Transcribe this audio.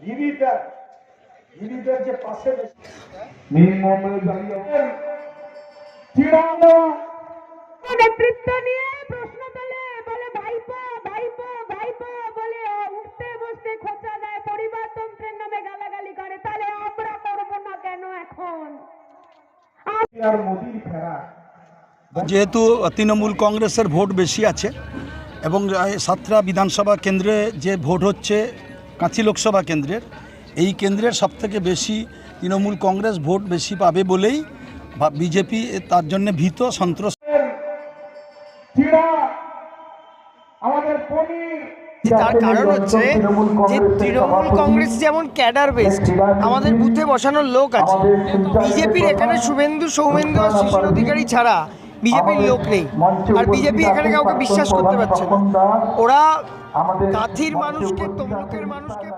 গিরিটার গিরিটার যে পাশে নির্মমে দাঁড়িয়ে নেতৃত্ব নিয়ে প্রশ্ন তোলে বলে ভাইপো ভাইপো ভাইপো বলে উঠতে বসতে খোঁচা দেয় পরিবারতন্ত্রের নামে গালাগালি করে। তাহলে আমরা করব না কেন এখন? আর মোদির ফেরা। যেহেতু তৃণমূল কংগ্রেসের ভোট বেশি আছে এবং সাতটা বিধানসভা কেন্দ্রে যে ভোট হচ্ছে কাঁচি লোকসভা কেন্দ্রের। এই কেন্দ্রের সবথেকে বেশি তৃণমূল কংগ্রেস ভোট বেশি পাবে বলেই বিজেপি তার জন্য ভীত সন্ত্রস্ত। চিরা আমাদের পনির। তার কারণ হচ্ছে যে তৃণমূল কংগ্রেস যেমন ক্যাডার বেস্ট আমাদের বুথে বসানোর লোক আছে। বিজেপির এখানে শুভেন্দু সৌমেন্দু আর শিশির অধিকারী ছাড়া বিজেপির লোক নেই। আর বিজেপি এখানে কাউকে বিশ্বাস করতে পারছে না। ওরা কাঁথির মানুষকে তমলুকের মানুষকে